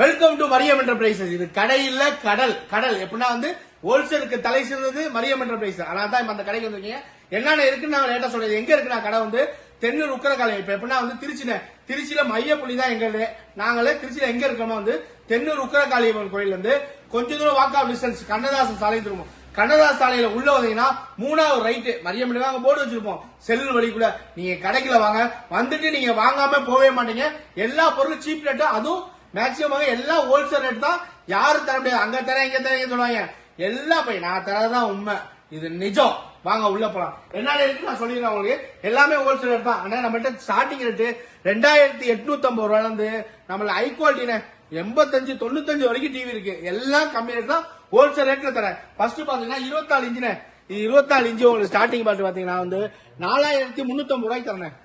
Welcome to Mariam enterprises இது கடையில் கடல். கடல். எப்படின்னா வந்து ஹோல்சேலுக்கு தலை சிறந்தது மரியம் என்டர்பிரைஸ் அதனால தான் இப்ப அந்த கடைக்கு வந்திருக்கீங்க. என்னென்ன இருக்குன்னு நான் லேட்டா சொல்றது எங்க இருக்குன்னா கடை வந்து தென்னூர் உக்கரக்காலை இப்ப எப்படின்னா வந்து திருச்சியில திருச்சியில மையப்புள்ளி தான் எங்க நாங்களே திருச்சியில எங்க இருக்கோமோ வந்து தென்னூர் உக்கரகாளியம்மன் கோயில் வந்து கொஞ்ச தூரம் வாக் ஆஃப் டிஸ்டன்ஸ் கண்ணதாசன் சாலை திரும்பும் கண்ணதாசன் சாலையில உள்ள வந்தீங்கன்னா மூணாவது ரைட்டு மரியம் அங்க போர்டு வச்சிருப்போம். செல்லு வழிக்குள்ள நீங்க கடைக்குள்ள வாங்க. வந்துட்டு நீங்க வாங்காம போகவே மாட்டீங்க. எல்லா பொருளும் சீப் ரேட்டு அதுவும் மேக்சிமம் எல்லாம் ஹோல்சேல் ரேட் தான் யாரும் தர முடியாது. அங்க தரேன் இங்க தரேன் இங்க சொல்லுவாங்க எல்லாம் போய் நான் தரதான் உண்மை. இது நிஜம். வாங்க உள்ள போலாம். என்ன இருக்கு நான் சொல்லிடுறேன் உங்களுக்கு? எல்லாமே ஹோல்சேல் ரேட் தான். ஆனா நம்மகிட்ட ஸ்டார்டிங் ரேட்டு ரெண்டாயிரத்தி எட்நூத்தி ஐம்பது ரூபாயில இருந்து நம்மள ஹை குவாலிட்டின எண்பத்தஞ்சு தொண்ணூத்தஞ்சு வரைக்கும் டிவி இருக்கு. எல்லாம் கம்மி ரேட் தான் ஹோல்சேல் ரேட்ல தரேன். ஃபர்ஸ்ட் பாத்தீங்கன்னா இருபத்தாலு இன்ச்சுனே இருபத்தாலு இன்ச்சு உங்களுக்கு ஸ்டார்டிங் பார்த்து பாத்தீங்கன்னா வந்து நாலாயிரத்தி முன்னூத்தி ஐம்பது ரூபாய்க்கு தரேன்.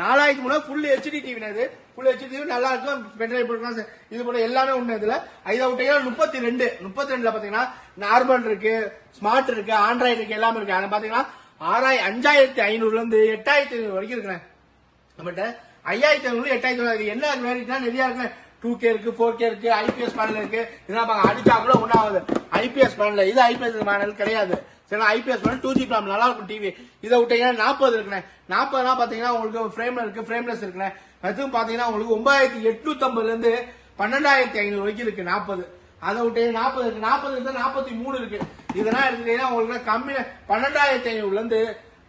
நாலாயிரத்தி மூணு ஃபுல் ஹெச்டி டிவி இது. ஃபுல் ஹெச்டி டிவி நல்லா இருக்கும். பென்ட்ரைவ் போட்டுக்கலாம். இது போல எல்லாமே ஒன்று இதில். ஐதா விட்டீங்கன்னா முப்பத்தி ரெண்டு முப்பத்தி ரெண்டுல பார்த்தீங்கன்னா நார்மல் இருக்கு ஸ்மார்ட் இருக்கு ஆண்ட்ராய்டு இருக்கு எல்லாமே இருக்கு. அதை பார்த்தீங்கன்னா ஆறாயிரம் அஞ்சாயிரத்தி ஐநூறுல இருந்து எட்டாயிரத்தி ஐநூறு வரைக்கும் இருக்கிறேன் நம்மகிட்ட ஐயாயிரத்தி ஐநூறு எட்டாயிரத்தி ஐநூறு. என்ன வேரிட்னா நிறையா இருக்கிறேன் டூ கே இருக்கு ஃபோர் கே இருக்கு ஐபிஎஸ் பேனல் இருக்கு. இதெல்லாம் பார்க்க அடிச்சா கூட ஒன்றாவது ஐபிஎஸ் பேனல் இது ஐபிஎஸ் பேனல் கிடையாது. சரி ஐபிஎஸ் பேனல் டூ ஜி பிளாம் நல்லா இருக்கும் டிவி இதை விட்டீங்கன்னா நாற்பது இருக்குண்ணே. நாற்பதுனா பார்த்தீங்கன்னா உங்களுக்கு ஃப்ரேம்ல இருக்கு ஃப்ரேம்லெஸ் இருக்குண்ணே. அதுவும் பார்த்தீங்கன்னா உங்களுக்கு ஒன்பதாயிரத்தி எட்நூத்தி இருந்து பன்னெண்டாயிரத்தி ஐநூறு வரைக்கும் இருக்கு நாற்பது. அதை விட்டு நாற்பது இருக்கு. நாற்பது இருந்து நாற்பத்தி மூணு இருக்கு. இதெல்லாம் எடுத்துட்டீங்கன்னா உங்களுக்கு கம்மி பன்னெண்டாயிரத்தி ஐநூறுல இருந்து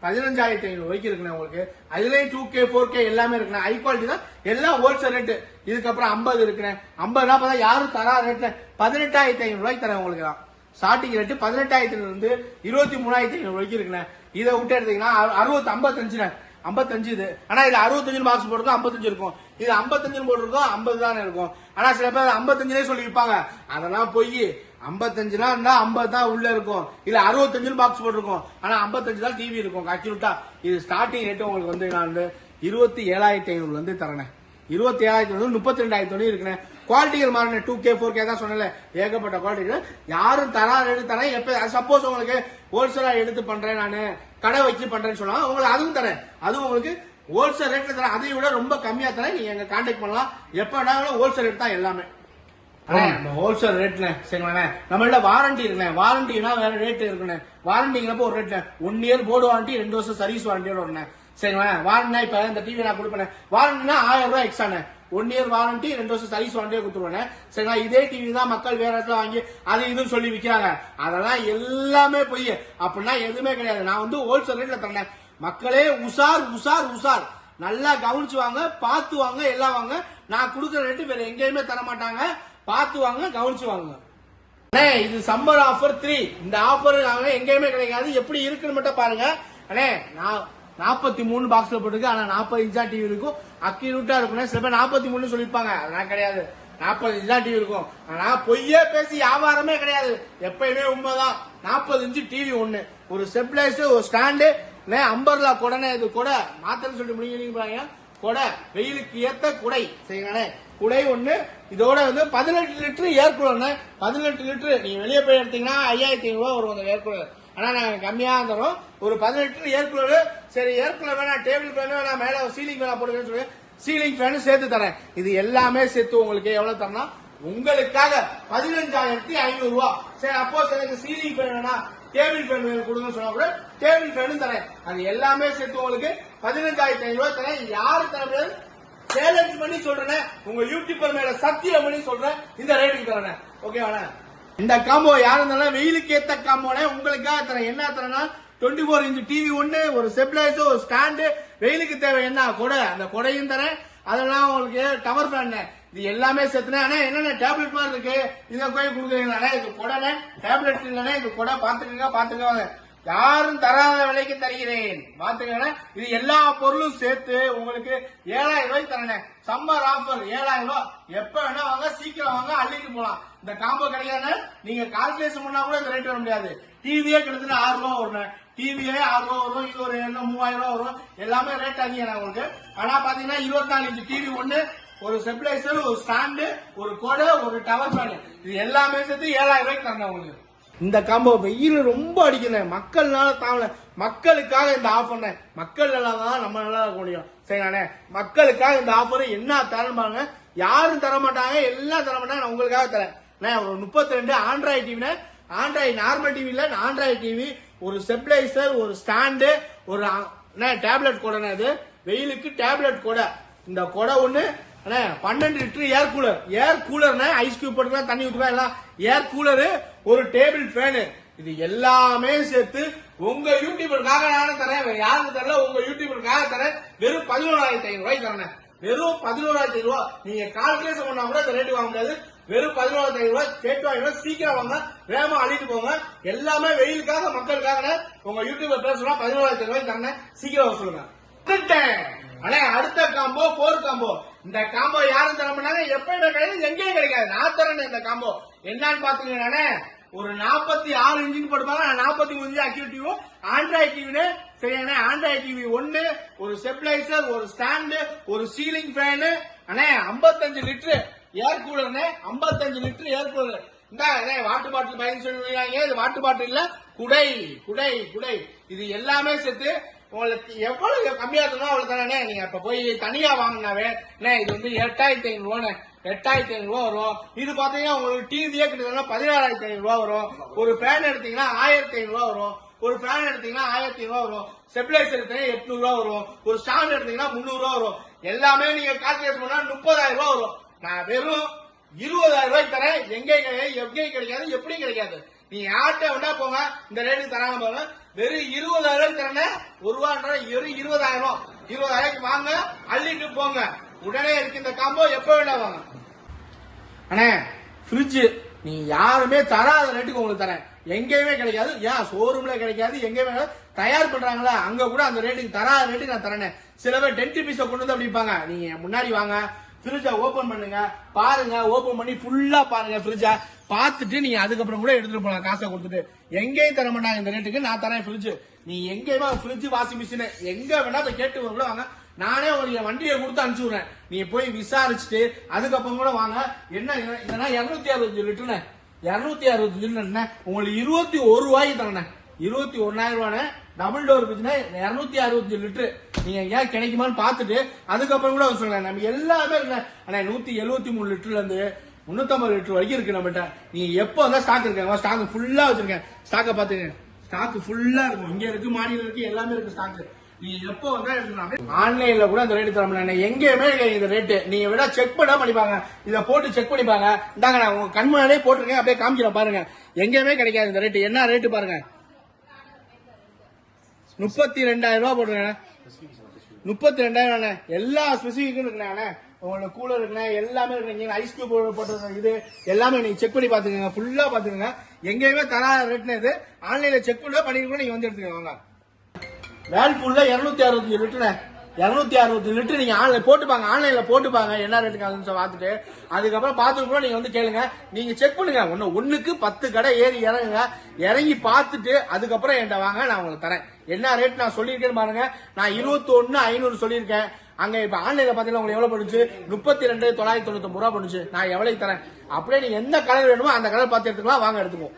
பதினஞ்சாயிரத்தி ஐநூறு வரைக்கும் இருக்குண்ணே உங்களுக்கு. அதுலேயும் டூ கே ஃபோர் கே எல்லாமே இருக்குண்ணே. ஹை குவாலிட்டி தான். எல்லாம் ஹோல்சேல் ரேட்டு இதுக்கப்புறம் ஐம்பது இருக்குண்ணே. ஐம்பதுனா பார்த்தா யாரும் தரா ரேட்டில் பதினெட்டாயிரத்தி ஐநூறு ரூபாய்க்கு தரேன் உங்களுக்கு தான் ஸ்டார்டிங் ரேட்டு பதினெட்டாயிரத்துல இருந்து இருபத்தி மூணாயிரத்தி ஐநூறு வரைக்கும் இருக்குண்ணே இதை விட்டு எடுத்தீங்கன்னா அறுபத்தி ஐம்பத்தஞ்சுண்ணே ஐம்பத்தஞ்சு இது. ஆனா இது அறுபத்தஞ்சு பாக்ஸ் போட்டிருக்கோம் ஐம்பத்தஞ்சு இருக்கும். இது ஐம்பத்தஞ்சு போட்டிருக்கோம் ஐம்பது தானே இருக்கும். ஆனா சில பேர் ஐம்பத்தஞ்சுனே சொல்லி விற்பாங்க. அதெல்லாம் போய் ஐம்பத்தஞ்சுனா இருந்தா ஐம்பது தான் உள்ள இருக்கும். இல்ல அறுபத்தஞ்சு பாக்ஸ் போட்டிருக்கோம். ஆனா ஐம்பத்தஞ்சு தான் டிவி இருக்கும். ஆக்சுவலா இது ஸ்டார்டிங் ரேட்டு உங்களுக்கு வந்து நான் வந்து இருபத்தி ஏழாயிரத்தி ஐநூறுல இருந்து தரேன் இருபத்தி ஏழாயிரத்தி ஐநூறு முப்பத்தி ரெண்டாயிரத்தி ஒன்று இருக்குண்ணே. குவாலிட்டிகள் மாறின டூ கே ஃபோர் கே தான் சொன்னல ஏகப்பட்ட குவாலிட்டிகள். யாரும் தரா எடுத்து தரேன். எப்ப சப்போஸ் உங்களுக்கு ஹோல்சேலா எடுத்து பண்றேன் நான் கடை வச்சு பண்றேன்னு சொன்னா உங்களுக்கு அதுவும் தரேன். அதுவும் உங்களுக்கு ஹோல்சேல் ரேட்ல தரேன். அதை விட ரொம்ப கம்மியா தரேன். நீங்க எங்க கான்டாக்ட் பண்ணலாம். எப்ப வேணாலும் ஹோல்சேல் ரேட் தான் எல்லாமே. ஹோல்சேல் ரேட்ல சரிங்களா நம்மள்ட்ட வாரண்டி இருக்குண்ணே. வாரண்டினா வேற ரேட் இருக்குண்ணே. வாரண்டிங்கிறப்ப ஒரு ரேட்ல ஒன் இயர் போர்டு வாரண்டி ரெண்டு வருஷம் சர்வீஸ் வாரண்டியோட வருண்ணே சரிங்களா வாரண்டினா இப்ப இந்த டிவி நான் கொடுப்பேன் வாரண்டினா ஆயிரம் ரூபாய் எக்ஸ்ட்ராண்ணே ஒன் இயர் வாரண்டி ரெண்டு வருஷம் சர்வீஸ் வாரண்டியே கொடுத்துருவானே சரிங்களா? இதே டிவி தான் மக்கள் வேற இடத்துல வாங்கி அது இதுன்னு சொல்லி விற்கிறாங்க அதெல்லாம் எல்லாமே பொய். அப்படின்னா எதுவுமே கிடையாது. நான் வந்து ஹோல்சேல் ரேட்ல தரேன். மக்களே உசார் உசார் உசார் நல்லா கவனிச்சு வாங்க பார்த்து வாங்க எல்லாம் வாங்க. நான் கொடுக்குற ரேட்டு வேற எங்கேயுமே தர மாட்டாங்க. பார்த்து வாங்க கவனிச்சு வாங்க அண்ணே இது சம்மர் ஆஃபர் த்ரீ இந்த ஆஃபர் எங்கேயுமே கிடைக்காது. எப்படி இருக்குன்னு மட்டும் பாருங்க. அண்ணே நான் நாற்பத்தி மூணு பாக்ஸில் போட்டிருக்கு. ஆனால் நாற்பது இன்ச்சா டிவி இருக்கும். அக்யூரேட்டா இருக்கும் சில பேர் நாற்பத்தி மூணு சொல்லிருப்பாங்க அதெல்லாம் கிடையாது. நாற்பது இன்ச் தான் டிவி இருக்கும். ஆனா பொய்யே பேசி வியாபாரமே கிடையாது. எப்பயுமே உண்மைதான். நாற்பது இன்ச்சு டிவி ஒண்ணு. ஒரு ஸ்டெப்லைஸ் ஒரு ஸ்டாண்டு அம்பர்லா கொடனே இது கொடை. மாத்திரம் சொல்லி முடிங்க கொடை. வெயிலுக்கு ஏத்த குடை. சரிங்களே குடை ஒண்ணு. இதோட வந்து பதினெட்டு லிட்டர் ஏர் பதினெட்டு லிட்டர். நீங்க வெளியே போய் எடுத்தீங்கன்னா ஐயாயிரத்தி ஐநூறு ரூபா வரும் அந்த ஏர் ஆனால் நாங்கள் கம்மியாக இருந்தோம். தரோம் ஒரு பதினெட்டு லிட்டர் ஏர் கூலர் சரி ஏர் கூலர் வேணாம் டேபிள் ஃபேன் வேணாம் மேலே சீலிங் ஃபேனாக போடுங்கன்னு சொல்லி சீலிங் ஃபேனு சேர்த்து தரேன். இது எல்லாமே சேர்த்து உங்களுக்கு எவ்வளோ தரனா உங்களுக்காக பதினஞ்சாயிரத்தி ஐநூறு ரூபா சரி அப்போ எனக்கு சீலிங் ஃபேன் வேணா டேபிள் ஃபேன் வேணும் கொடுங்கன்னு சொன்னா கூட டேபிள் ஃபேனும் தரேன். அது எல்லாமே சேர்த்து உங்களுக்கு பதினஞ்சாயிரத்தி ஐநூறு தரேன். யாரு தர முடியாது? சேலஞ்ச் பண்ணி சொல்றேன். உங்க யூடியூபர் மேல சத்தியம் பண்ணி சொல்றேன். இந்த ரேட்டுக்கு தரேன். ஓகேவாண்ணே இந்த காம்போ யார் இருந்தாலும் வெயிலுக்கு ஏத்த காம்போனே உங்களுக்காக தரேன் என்ன தரேன்னா டுவெண்ட்டி ஃபோர் இன்ச் டிவி ஒன்று ஒரு ஸ்டெபிளைசர் ஒரு ஸ்டாண்டு வெயிலுக்கு தேவை என்ன? கொடை. அந்த கொடையும் தரேன். அதெல்லாம் உங்களுக்கு டவர் ஃபேன் இது எல்லாமே சேர்த்துனேன். ஆனா என்னென்ன டேப்லெட் மாதிரி இருக்கு? இதை போய் கொடுக்குறீங்களா? இது கொடை டேப்லெட் இல்லைன்னா இது கொடை. பாத்துக்கங்க பாத்துக்கோங்க யாரும் தராத விலைக்கு தருகிறேன். பாத்துக்கணும் இது எல்லா பொருளும் சேர்த்து உங்களுக்கு ஏழாயிரம் ரூபாய்க்கு தரேன். சம்மர் ஆஃபர் ஏழாயிரம் ரூபாய் எப்ப வேணா வாங்க சீக்கிரம் வாங்க அள்ளிட்டு போலாம். இந்த காம்போ கிடைக்காது நீங்க கால்குலேஷன் பண்ணா கூட இந்த ரேட் வர முடியாது. டிவியே கிட்டத்தட்ட ஆறு ரூபா வரும் டிவியே ஆறு ரூபா வரும் இது ஒரு என்ன மூவாயிரம் ரூபா வரும். எல்லாமே ரேட் அதிகம் உங்களுக்கு. ஆனா பாத்தீங்கன்னா இருபத்தி நாலு இன்ச்சு டிவி ஒண்ணு ஒரு ஸ்டெபிளைசர் ஒரு ஸ்டாண்டு ஒரு கொடை ஒரு டவர் ஃபேன் இது எல்லாமே சேர்த்து ஏழாயிரம் ரூபாய்க்கு தரணும் உங்களுக்கு. இந்த காம்போ வெயில் ரொம்ப அடிக்கணும் மக்கள்னால தாவல மக்களுக்காக இந்த ஆஃபர் மக்கள் நல்லா தான் நம்ம நல்லா இருக்க முடியும். சரிங்கண்ணே மக்களுக்காக இந்த ஆஃபர் என்ன தரேன் பாருங்க. யாரும் தர மாட்டாங்க எல்லாம் தர மாட்டாங்க நான் உங்களுக்காக தரேன். நான் ஒரு முப்பத்தி ரெண்டு ஆண்ட்ராய்டு டிவின ஆண்ட்ராய்டு நார்மல் டிவி இல்ல. ஆண்ட்ராய்டு டிவி ஒரு ஸ்டெப்லைசர் ஒரு ஸ்டாண்டு ஒரு டேப்லெட் கூடனே அது. வெயிலுக்கு டேப்லெட் கூட. இந்த கொடை ஒன்று அண்ணே பன்னெண்டு லிட்டர் ஏர் கூலர் ஏர் கூலர்னா ஐஸ் கியூப் போட்டுக்கலாம் தண்ணி ஊற்றுக்கலாம் எல்லாம். ஏர் கூலரு ஒரு டேபிள் ஃபேனு இது எல்லாமே சேர்த்து உங்க யூடியூபருக்காக நானும் தரேன். யாருக்கு தரல உங்க யூடியூபருக்காக தரேன். வெறும் பதினோராயிரத்தி ஐநூறு ரூபாய்க்கு தரேன் வெறும் பதினோராயிரத்தி ரூபாய் நீங்க கால்குலேஷன் பண்ணா கூட இந்த ரேட்டு வாங்க முடியாது. வெறும் பதினோராயிரத்தி ஐநூறு ரூபாய் கேட்டு வாங்க சீக்கிரம் வாங்க. வேகமா அழிட்டு போங்க. எல்லாமே வெயிலுக்காக மக்களுக்காக உங்க யூடியூபர் பேர் பதினோராயிரத்தி ஐநூறு ரூபாய்க்கு தரேன் சீக்கிரம் வர சொல்லுங்க. ஆனா அண்ணே அடுத்த காம்போ போர் காம்போ இந்த காம்போ யாரும் தர மாட்டாங்க எப்பயுமே கிடையாது எங்கேயும் கிடைக்காது. நான் தரேன் இந்த காம்போ என்னன்னு பாத்தீங்கன்னா ஒரு நாற்பத்தி ஆறு இன்ஜின் போட்டுப்பாங்க. நாற்பத்தி மூணு அக்யூட்டிவோ ஆண்ட்ராய்ட் டிவின்னு சரியான ஆண்ட்ராய்ட் டிவி ஒன்னு ஒரு ஸ்டெபிளைசர் ஒரு ஸ்டாண்டு ஒரு சீலிங் ஃபேனு அண்ணே ஐம்பத்தஞ்சு லிட்டரு ஏர் கூலர்னு ஐம்பத்தஞ்சு லிட்டரு ஏர் கூலர் இந்த வாட்டர் பாட்டில் பயன் சொல்லுவீங்க. இது வாட்டர் பாட்டில் இல்ல. குடை குடை குடை. இது எல்லாமே சேர்த்து உங்களுக்கு எவ்வளவு கம்மியா இருக்கணும் அவ்வளவு தானே நீங்க இப்ப போய் தனியா வாங்கினாவே இது வந்து எட்டாயிரத்தி ஐநூறு எட்டாயிரத்தி ஐநூறுவா வரும். இது பாத்தீங்கன்னா உங்களுக்கு டிவியே கிட்டத்தட்ட பதினாறாயிரத்தி ஐநூறுவா வரும். ஒரு ஃபேன் எடுத்தீங்கன்னா ஆயிரத்தி ஐநூறுவா வரும். ஒரு ஃபேன் எடுத்தீங்கன்னா ஆயிரத்தி ஐநூறு வரும். ஸ்டெபிலைசர் எடுத்தீங்கன்னா எட்நூறுவா வரும். ஒரு ஸ்டாண்ட் எடுத்தீங்கன்னா முந்நூறுவா வரும். எல்லாமே நீங்க கால்குலேட் பண்ணா முப்பதாயிரம் ரூபா வரும். நான் வெறும் இருபதாயிரம் ரூபாய்க்கு தரேன். எங்கே கிடையாது எங்கேயும் கிடைக்காது எப்படியும் கிடைக்காது. நீ யார்கிட்ட வேணா போங்க இந்த ரேட்டுக்கு தராங்க போங்க. வெறும் இருபதாயிரம் ரூபாய்க்கு ஒரு ரூபான்ற வெறும் இருபதாயிரம். இருபதாயிரம் வாங்க அள்ளிட்டு போங்க. உடனே இருக்கு இந்த காம்போ எப்ப வேணா வாங்க. அண்ணே ஃப்ரிட்ஜ் நீ யாருமே தராத ரேட்டுக்கு உங்களுக்கு தரேன். எங்கேயுமே கிடைக்காது. ஏன்? ஷோரூம்ல கிடைக்காது. எங்கேயுமே தயார் பண்றாங்களா? அங்க கூட அந்த ரேட்டுக்கு தராத ரேட்டுக்கு நான் தரேன். சில பேர் டென்ட் பீஸை கொண்டு வந்து அப்படிப்பாங்க நீங்க முன்னாடி வாங்க. ஃப்ரிட்ஜை ஓபன் பண்ணுங்க. பாருங்க ஓபன் பண்ணி ஃபுல்லா பாருங்க ஃப்ரிட்ஜை பார்த்துட்டு நீங்க அதுக்கப்புறம் கூட எடுத்துட்டு போலாம் காசை கொடுத்துட்டு. எங்கேயும் தர மாட்டாங்க இந்த ரேட்டுக்கு நான் தரேன் ஃப்ரிட்ஜ் நீ எங்கேயுமே ஃப்ரிட்ஜ் வாஷிங் மிஷின் எங்க வேணா அதை கேட்டு கூட வாங்க. நானே உங்களுக்கு வண்டியை கொடுத்து அனுப்பிச்சு விடுறேன் நீ போய் விசாரிச்சுட்டு அதுக்கப்புறம் கூட வாங்க. என்ன இது- இதெல்லாம் இருநூத்தி அறுபத்தஞ்சு லிட்டர்னே. இருநூத்தி அறுபத்தஞ்சு லிட்டர்னே. உங்களுக்கு இருபத்தி ஒரு ரூபாய்க்கு தரேன். இருபத்தி ஒன்னாயிரம் ரூபாண்ணே டபுள் டோர் பிரிட்ஜ்னா இருநூத்தி அறுபத்தஞ்சு லிட்டர். நீங்க எங்கேயாவது கிடைக்குமான்னு பார்த்துட்டு அதுக்கப்புறம் கூட சொல்லுங்க நம்ம எல்லாமே இருக்கு ஆனா நூத்தி எழுபத்தி மூணு லிட்டர்ல இருந்து முன்னூத்தம்பது லிட்டர் வரைக்கும் இருக்கு நம்மகிட்ட. நீங்க எப்போ வந்தா ஸ்டாக் இருக்காங்க ஸ்டாக் ஃபுல்லா வச்சிருக்கேன். ஸ்டாக்கை பாத்துங்க ஸ்டாக் ஃபுல்லா இருக்கும். இங்க இருக்கு மாடியில இருக்கு எல்லாமே இருக்கு ஸ்டாக் நீங்க எப்போ வந்தா எடுத்துக்கலாம் ஆன்லைன்ல கூட அந்த ரேட்டு தர முடியல எங்கேயுமே இந்த ரேட்டு நீங்க விட செக் பண்ணா பண்ணிப்பாங்க. இதை போட்டு செக் பண்ணிப்பாங்க. இந்தாங்க நான் உங்க கண் முன்னாடியே போட்டிருக்கேன். அப்படியே காமிக்கிறேன் பாருங்க. எங்கேயுமே கிடைக்காது இந்த ரேட்டு என்ன ரேட்டு பாருங்க. முப்பத்தி ரெண்டாயிரம் ரூபா போட்டுருக்கேன். முப்பத்தி ரெண்டாயிரம் அண்ணே. எல்லா ஸ்பெசிஃபிக்கும் இருக்குண்ணே உங்களோட கூலர் இருக்குண்ணே எல்லாமே இருக்கு ஐஸ் கியூப் போட்டு இது எல்லாமே நீங்க செக் பண்ணி பாத்துக்கோங்க ஃபுல்லா பாத்துக்கோங்க எங்கேயுமே தராத ரேட்னு இது. ஆன்லைன்ல செக் பண்ணி கூட நீங்க வந்து எடுத்துக்கோங்க வேல் வேல்பூல்ல இருநூத்தி அறுபத்தஞ்சு லிட்டர் இருநூத்தி அறுபத்தி லிட்டர் நீங்க ஆன்லைன் போட்டுப்பாங்க ஆன்லைன்ல போட்டுப்பாங்க என்ன ரேட்டுக்கு அதுன்னு சொல்லி பார்த்துட்டு அதுக்கப்புறம் பார்த்துட்டு கூட நீங்க வந்து கேளுங்க. நீங்க செக் பண்ணுங்க. ஒன்னு ஒண்ணுக்கு பத்து கடை ஏறி இறங்குங்க. இறங்கி பார்த்துட்டு அதுக்கப்புறம் என்கிட்ட வாங்க நான் உங்களுக்கு தரேன். என்ன ரேட் நான் சொல்லியிருக்கேன்னு பாருங்க. நான் இருபத்தி ஒன்னு ஐநூறு சொல்லியிருக்கேன். அங்க இப்ப ஆன்லைன்ல பாத்தீங்கன்னா உங்களுக்கு எவ்வளவு பண்ணுச்சு முப்பத்தி ரெண்டு தொள்ளாயிரத்தி தொண்ணூத்தி ரூபா பண்ணுச்சு நான் எவ்வளவு தரேன்? அப்படியே நீங்க எந்த கலர் வேணுமோ அந்த கலர் பார்த்து எடுத்துக்கலாம். வாங்க எடுத்துக்கோ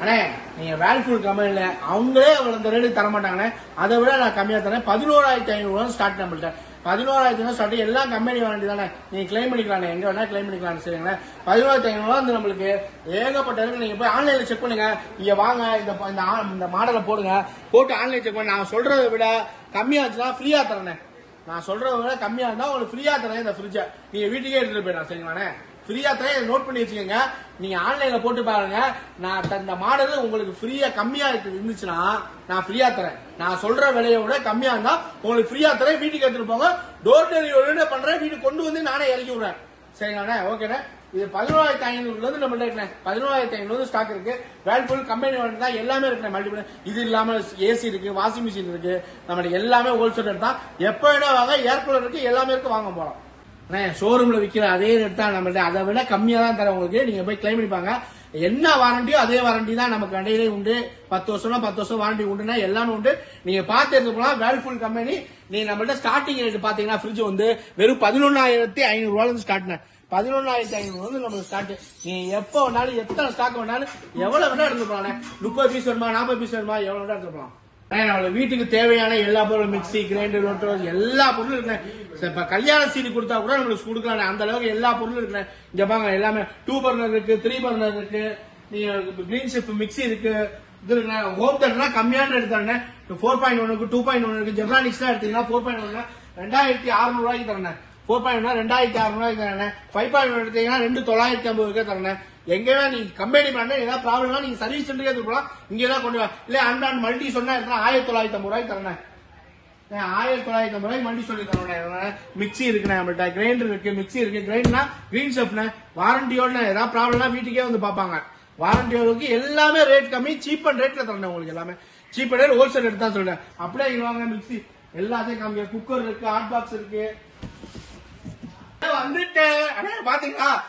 அண்ணே நீங்க வேல்ஃபுல் கம்பெனில அவங்களே அந்த இந்த ரேட்டு தர மாட்டாங்கண்ணே அதை விட நான் கம்மியா தரேன். பதினோராயிரத்தி ஐநூறு ஸ்டார்ட் நம்மள்ட்ட. பதினோராயிரத்தி ஐநூறு ஸ்டார்ட் எல்லா கம்பெனி வாரண்டி தானே. நீங்க கிளைம் பண்ணிக்கலாம் எங்க வேணா கிளைம் பண்ணிக்கலாம் சரிங்களா பதினோராயிரத்தி ஐநூறு வந்து நம்மளுக்கு ஏகப்பட்ட இருக்கு நீங்க போய் ஆன்லைன்ல செக் பண்ணுங்க. இங்க வாங்க இந்த இந்த ஆ- இந்த மாடலை போடுங்க. போட்டு ஆன்லைன் செக் பண்ணி. நான் சொல்றதை விட கம்மியாச்சுன்னா ஃப்ரீயா தரேன் நான் சொல்றதை விட கம்மியா இருந்தா உங்களுக்கு ஃப்ரீயா தரேன் இந்த ஃப்ரிட்ஜை நீங்க வீட்டுக்கே எடுத்துட்டு போயிடலாம் சரிங்களாண்ணே? ஃப்ரீயா தரேன் நோட் பண்ணி வச்சுக்கோங்க. நீங்க ஆன்லைன்ல போட்டு பாருங்க. நான் தந்த இந்த மாடல் உங்களுக்கு ஃப்ரீயா கம்மியா இருந்துச்சுன்னா நான் ஃப்ரீயா தரேன். நான் சொல்ற விலையை விட கம்மியா இருந்தா உங்களுக்கு ஃப்ரீயா தரேன் வீட்டுக்கு எடுத்துட்டு போங்க. டோர் டெலிவரி பண்றேன் வீட்டுக்கு கொண்டு வந்து நானே இறக்கி விடுறேன். சரிங்களாண்ணே? ஓகேண்ணே இது பதினோராயிரத்தி ஐநூறுல இருந்து நம்ம இருக்கேன் பதினோராயிரத்தி ஐநூறு ஸ்டாக் இருக்கு. வேல்பூல் கம்பெனி தான் எல்லாமே இருக்கு மல்டிபிள் இது இல்லாம ஏசி இருக்கு வாஷிங் மிஷின் இருக்கு. நம்மளுக்கு எல்லாமே ஹோல்சேல் தான். எப்ப வேணா வாங்க ஏர் கூலர் இருக்கு எல்லாமே இருக்கு வாங்க போறோம் அண்ணே ஷோரூம்ல விற்கிற அதே ரேட் தான் நம்மள்ட்ட. அதை விட கம்மியாக தான் தரேன் உங்களுக்கு. நீங்கள் போய் கிளைம் பண்ணிப்பாங்க. என்ன வாரண்டியோ அதே வாரண்டி தான் நமக்கு கடையிலே உண்டு. பத்து வருஷம்னா பத்து வருஷம் வாரண்டி உண்டுனா எல்லாமே உண்டு. நீங்க பார்த்து எடுத்து போலாம் வேல்ஃபுல் கம்பெனி நீங்க நம்மள்ட்ட ஸ்டார்டிங் ரேட் பாத்தீங்கன்னா ஃப்ரிட்ஜ் வந்து வெறும் பதினொன்னாயிரத்தி ஐநூறு ரூபாயில இருந்து ஸ்டார்ட் பதினொன்னாயிரத்தி ஐநூறு வந்து நம்மளுக்கு ஸ்டார்ட் நீ எப்போ வேணாலும் எத்தனை ஸ்டாக் வேணாலும் எவ்வளவு வேணா எடுத்து போலாம் முப்பது பீஸ் வேணுமா நாற்பது பீஸ் வேணுமா எவ்வளவு வேணா எடுத்து போலாம். ஆனா, வீட்டுக்கு தேவையான எல்லா பொருளும் மிக்சி கிரைண்டர் ரோட்டோ எல்லா பொருளும் இருக்கு இப்ப கல்யாண சீடி கொடுத்தா கூட நம்மளுக்கு கொடுக்கலாம் அந்த அளவுக்கு எல்லா பொருளும் இருக்கு இங்க பாங்க எல்லாமே டூ பர்னர் இருக்கு த்ரீ பர்னர் இருக்கு. நீங்க கிரீன் ஷிப் மிக்ஸி இருக்கு. இது இருக்கேன் ஹோம் தேட்டர்னா கம்மியான எடுத்தாங்க ஃபோர் பாயிண்ட் ஒனுக்கு டூ பாயிண்ட் ஒன் இருக்கு. ஜெர்னானிக்ஸ் தான் எடுத்தீங்கன்னா ஃபோர் பாயிண்ட் ஒன் ரெண்டாயிரத்தி அறுநூறு ரூபாய்க்கு தரேன் ஃபோர் பாயிண்ட் ஒன் ரெண்டாயிரத்தி அறுநூறு ரூபாய்க்கு தரேன் ஃபைவ் பாயிண்ட் ஒன் எடுத்தீங்கன்னா ரெண்டு தொள்ளாயிரத்தி ஐம்பது ரூபாய் தரேன் எங்கேயா நீங்க கம்பெனி பண்ண? ஏதாவது ப்ராப்ளம்னா நீங்க சர்வீஸ் சென்டருக்கு எடுத்து இங்கே தான் கொண்டு வா. இல்லை அண்ட் மல்டி சொன்னா எடுத்தா ஆயிரத்தி தொள்ளாயிரத்தி ஐம்பது ரூபாய்க்கு தரேன். ஆயிரத்தி தொள்ளாயிரத்தி ஐம்பது ரூபாய்க்கு மண்டி சொல்லி தரேன். மிக்ஸி இருக்குண்ணே நம்மள்ட்ட. கிரைண்டர் இருக்கு மிக்ஸி இருக்கு. கிரைண்டர்னா கிரீன் ஷெஃப்னே வாரண்டியோட ஏதாவது ப்ராப்ளம்னா வீட்டுக்கே வந்து பார்ப்பாங்க. வாரண்டியோருக்கு எல்லாமே ரேட் கம்மி சீப் அண்ட் ரேட்ல தரேன் உங்களுக்கு எல்லாமே. சீப் அண்ட் ரேட் ஹோல்சேல் எடுத்து தான் சொல்றேன். அப்படியே வாங்க மிக்ஸி. எல்லாத்தையும் காமிக்க குக்கர் இருக்கு ஹாட் பாக்ஸ் இருக்கு. வந்துட்டேன். அண்ணே, பாத்தீங்களா?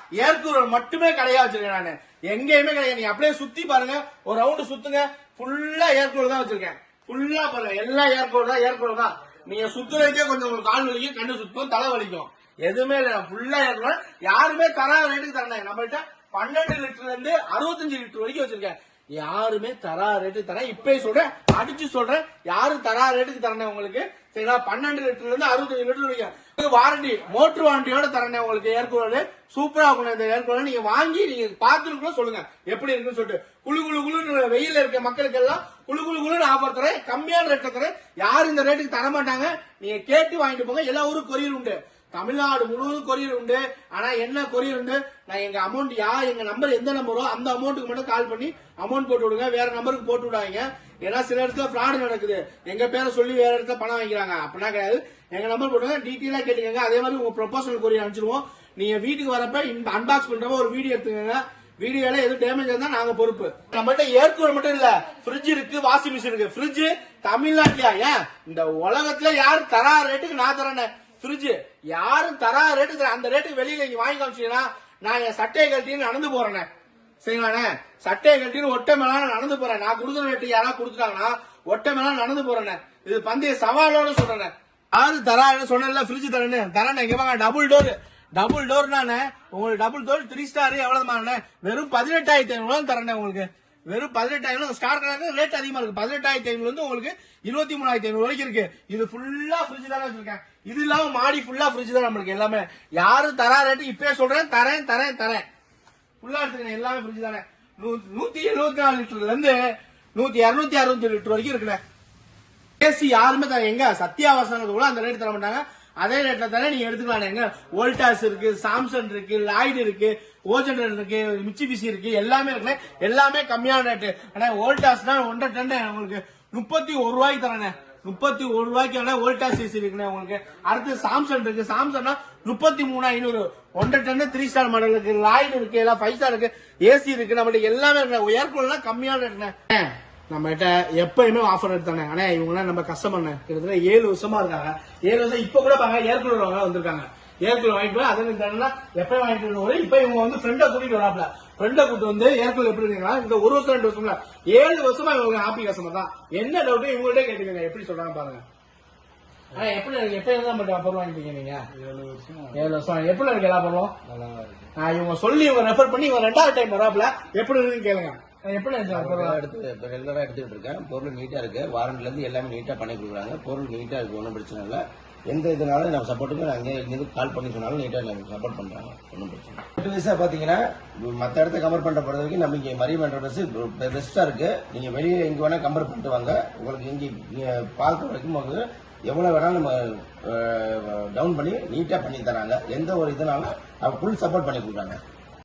மட்டுமே கடையா வச்சிருக்கேன் நானு. எங்கேயுமே கிடையாது. நீங்க அப்படியே சுத்தி பாருங்க. ஒரு ரவுண்டு சுத்துங்க. ஃபுல்லா ஏர் தான் வச்சிருக்கேன். ஃபுல்லா பாருங்க. எல்லா ஏர் தான் ஏர் தான். நீங்க சுத்துறதுக்கே கொஞ்சம் உங்களுக்கு கால் வலிக்கும் கண்ணு சுத்தம் தலை வலிக்கும். எதுவுமே இல்ல. ஃபுல்லா ஏர் யாருமே தராத ரேட்டுக்கு தரேன் நம்மள்கிட்ட பன்னெண்டு லிட்டர்ல இருந்து அறுபத்தஞ்சு லிட்டர் வரைக்கும் வச்சிருக்கேன். யாருமே தரா ரேட்டு தரேன் இப்பயே சொல்றேன். அடிச்சு சொல்றேன். யாரும் தரா ரேட்டுக்கு தரேன் உங்களுக்கு. சரிங்களா? பன்னெண்டு லிட்டர்ல இருந்து அறுபத்தஞ்சு லிட்டர் வரைக்கும். வாரண்டி மோட்டர் வாரண்டியோட தரேன் உங்களுக்கு ஏர் சூப்பரா இருக்கும் இந்த ஏர் நீங்க வாங்கி நீங்க பார்த்துட்டு சொல்லுங்க. எப்படி இருக்குன்னு சொல்லிட்டு. குழு குழு குழு வெயில்ல இருக்க மக்களுக்கு எல்லாம் குழு குழு குழு ஆஃபர் தரேன். கம்மியான ரேட்ல தரேன். யாரும் இந்த ரேட்டுக்கு தர மாட்டாங்க நீங்க கேட்டு வாங்கிட்டு போங்க. எல்லா ஊரும் கொரியர் உண்டு. தமிழ்நாடு முழுவதும் கொரியர் உண்டு. ஆனா என்ன கொரியர் உண்டு? நான் எங்க அமௌண்ட் யார் எங்க நம்பர் எந்த நம்பரோ அந்த அமௌண்ட்டுக்கு மட்டும் கால் பண்ணி அமௌண்ட் போட்டு விடுங்க. வேற நம்பருக்கு போட்டு விடாதீங்க. ஏன்னா சில இடத்துல ஃப்ராடு நடக்குது. எங்க பேரை சொல்லி வேற இடத்துல பணம் வாங்கிக்கிறாங்க. அப்படின்னா கிடையாது. எங்க நம்பர் போட்டு டீட்டெயிலா கேட்டுக்கங்க. அதே மாதிரி உங்க ப்ரொபோசல் கொரியர் அனுப்பிச்சிருவோம் நீங்க வீட்டுக்கு வரப்ப அன்பாக்ஸ் பண்றப்ப ஒரு வீடியோ எடுத்துக்கங்க. வீடியோல எதுவும் டேமேஜ் இருந்தா நாங்க பொறுப்பு. நம்மகிட்ட ஏற்கனவே மட்டும் இல்ல. ஃப்ரிட்ஜ் இருக்கு வாஷிங் மிஷின் இருக்கு. ஃப்ரிட்ஜ் தமிழ்நாட்டுலயா? ஏன்? இந்த உலகத்துல யாரு தரா ரேட்டுக்கு நான் தரேன் ஃப்ரிட்ஜ் யாரும் தரா ரேட்டுக்கு அந்த ரேட்டுக்கு வெளியில நீங்க வாங்கி காமிச்சீங்கன்னா நான் என் சட்டையை கழட்டின்னு நடந்து போறேன் சரிங்களாண்ணே? சட்டையை கட்டின்னு ஒட்டை மேல நடந்து போறேன். நான் கொடுக்குற ரேட்டு யாராவது கொடுத்துட்டாங்கன்னா ஒட்டை மேல நடந்து போறேனே இது பந்தய சவாலோட சொல்றேன் ஆறு தரா சொன்னேன்ல ஃப்ரிட்ஜ் தரேன்னு. தரேன் இங்க வாங்க டபுள் டோர் டபுள் டோர் உங்களுக்கு டபுள் டோர் த்ரீ ஸ்டார் எவ்வளவுமாண்ணே? வெறும் பதினெட்டாயிரத்தி ஐநூறு தரேன் உங்களுக்கு. வெறும் பதினெட்டாயிரம் ஸ்டார் கணக்கு ரேட் அதிகமா இருக்கு. பதினெட்டாயிரத்தி ஐநூறு வந்து உங்களுக்கு இருபத்தி மூணாயிரத்தி ஐநூறு வரைக்கும் இருக்கு. இது ஃபுல்லா ஃப்ரிட்ஜ் தானே வச்சிருக்கேன். இது இல்லாம மாடி ஃபுல்லா ஃப்ரிட்ஜ் தான் நம்மளுக்கு எல்லாமே. யாரும் தரா ரேட்டு இப்பயே சொல்றேன். தரேன் தரேன் தரேன். ஃபுல்லா எடுத்துக்கணும் எல்லாமே ஃப்ரிட்ஜ் தானே. நூ- நூத்தி எழுபத்தி நாலு லிட்டர்ல இருந்து நூத்தி இருநூத்தி அறுபத்தி லிட்டர் வரைக்கும் இருக்குண்ணே. ஏசி யாருமே தான் எங்க? சத்யாவாசனது கூட அந்த ரேட் தர மாட்டாங்க. அதே ரேட்ல தானே நீங்க எடுத்துக்கலாம் எங்க? வோல்டாஸ் இருக்கு சாம்சங் இருக்கு லாய்டு இருக்கு ஓஜென்டர் இருக்கு மிச்சிபிசி இருக்கு எல்லாமே இருக்குல்ல எல்லாமே கம்மியான ரேட்டு ஆனா வோல்டாஸ்னா ஒன்றரை டன்னு உங்களுக்கு முப்பத்தி ஒரு ரூபாய்க்கு தரேன் முப்பத்தி ஒரு ரூபாய்க்கு வேணா ஓல்டா ஏசி இருக்குண்ணே உங்களுக்கு? அடுத்து சாம்சங் இருக்கு. சாம்சங்னா முப்பத்தி மூணு ஐநூறு. ஒன்றரை டன் த்ரீ ஸ்டார் மாடல் இருக்கு. லாயின் இருக்கு எல்லாம் ஃபைவ் ஸ்டார் இருக்கு. ஏசி இருக்கு. நம்மகிட்ட எல்லாமே இருக்கு ஏர்கூலாம் கம்மியான இருக்குண்ணே நம்ம கிட்ட எப்பயுமே ஆஃபர் எடுத்தானே ஆனா இவங்க நம்ம கஸ்டமர் கிட்டத்தட்ட ஏழு வருஷமா இருக்காங்க. ஏழு வருஷம் இப்ப கூட பாங்க ஏர்கூலர் வாங்க வந்திருக்காங்க. ஏர்கூலர் வாங்கிட்டு போய் அதே தரனா எப்பயும் வாங்கிட்டு வருவாரு இப்ப இவங்க வந்து ஃப்ரெண்டை கூட்டிட்டு வராப்ல. ஃப்ரெண்டை கூட்டு வந்து ஏர்கூலர் எப்படி இருக்கீங்களா? இந்த ஒரு வருஷம் ரெண்டு வருஷம்ல. ஏழு வருஷமா இவங்க ஹாப்பி கஸ்டமர் தான். என்ன டவுட் இவங்கள்ட்ட கேட்டுக்கங்க எப்படி சொல்றாங்க பாருங்க. ஆனா எப்படி எப்ப இருந்தா மட்டும் பொருள் வாங்கிட்டீங்க நீங்க? ஏழு வருஷம். எப்படி இருக்கு எல்லா பொருளும்? ஆ, இவங்க சொல்லி இவங்க ரெஃபர் பண்ணி இவங்க ரெண்டாவது டைம் வராப்ல எப்படி இருக்குன்னு கேளுங்க. எப்படி எடுத்து ரெகுலராக எடுத்துக்கிட்டு இருக்கேன் பொருள் நீட்டாக இருக்கு. வாரண்டில இருந்து எல்லாமே நீட்டாக பண்ணி கொடுக்குறாங்க. பொருள் நீட்டாக இருக்கு ஒன்றும் பிரச்சனை இல்லை. எந்த இதனாலும் நம்ம சப்போர்ட்டுக்கு அங்கே இருந்து கால் பண்ணி சொன்னாலும் நீட்டாக நமக்கு சப்போர்ட் பண்ணுறாங்க ஒன்றும் பிரச்சனை எட்டு வயசாக பார்த்தீங்கன்னா மற்ற இடத்த கம்பேர் பண்ணுற பொறுத்த வரைக்கும் நம்ம இங்கே மரியம் என்ற ட்ரெஸ் பெஸ்ட்டாக இருக்குது நீங்கள் வெளியே எங்கே வேணால் கம்பேர் பண்ணிட்டு வாங்க. உங்களுக்கு இங்கே இங்கே பார்க்குற வரைக்கும் உங்களுக்கு எவ்வளோ வேணாலும் நம்ம டவுன் பண்ணி நீட்டாக பண்ணி தராங்க. எந்த ஒரு இதனாலும் ஃபுல் சப்போர்ட் பண்ணி கொடுக்குறாங்க.